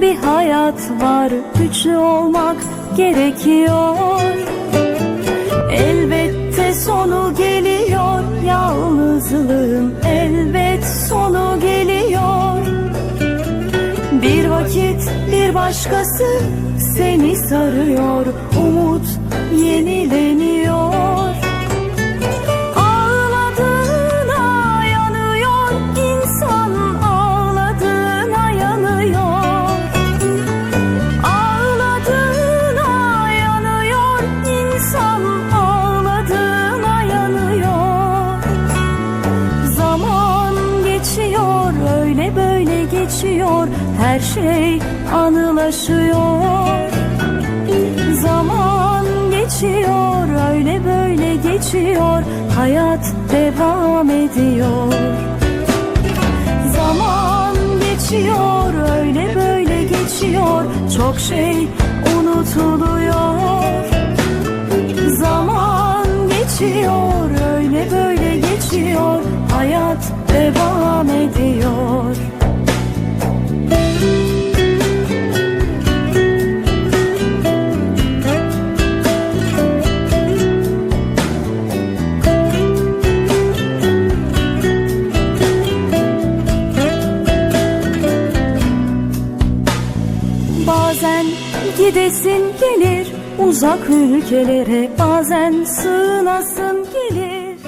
bir hayat var Güçlü olmak gerekiyor. Elbette sonu geliyor Yalnızlığın elbet sonu geliyor. Bir vakit bir başkası seni sarıyor Umut yenileniyor geçiyor her şey anılaşıyor. Zaman geçiyor öyle böyle geçiyor hayat devam ediyor. Zaman geçiyor öyle böyle geçiyor çok şey unutuluyor. Zaman geçiyor öyle böyle geçiyor hayat devam bazen gidesin gelir uzak ülkelere bazen sığınasın gelir.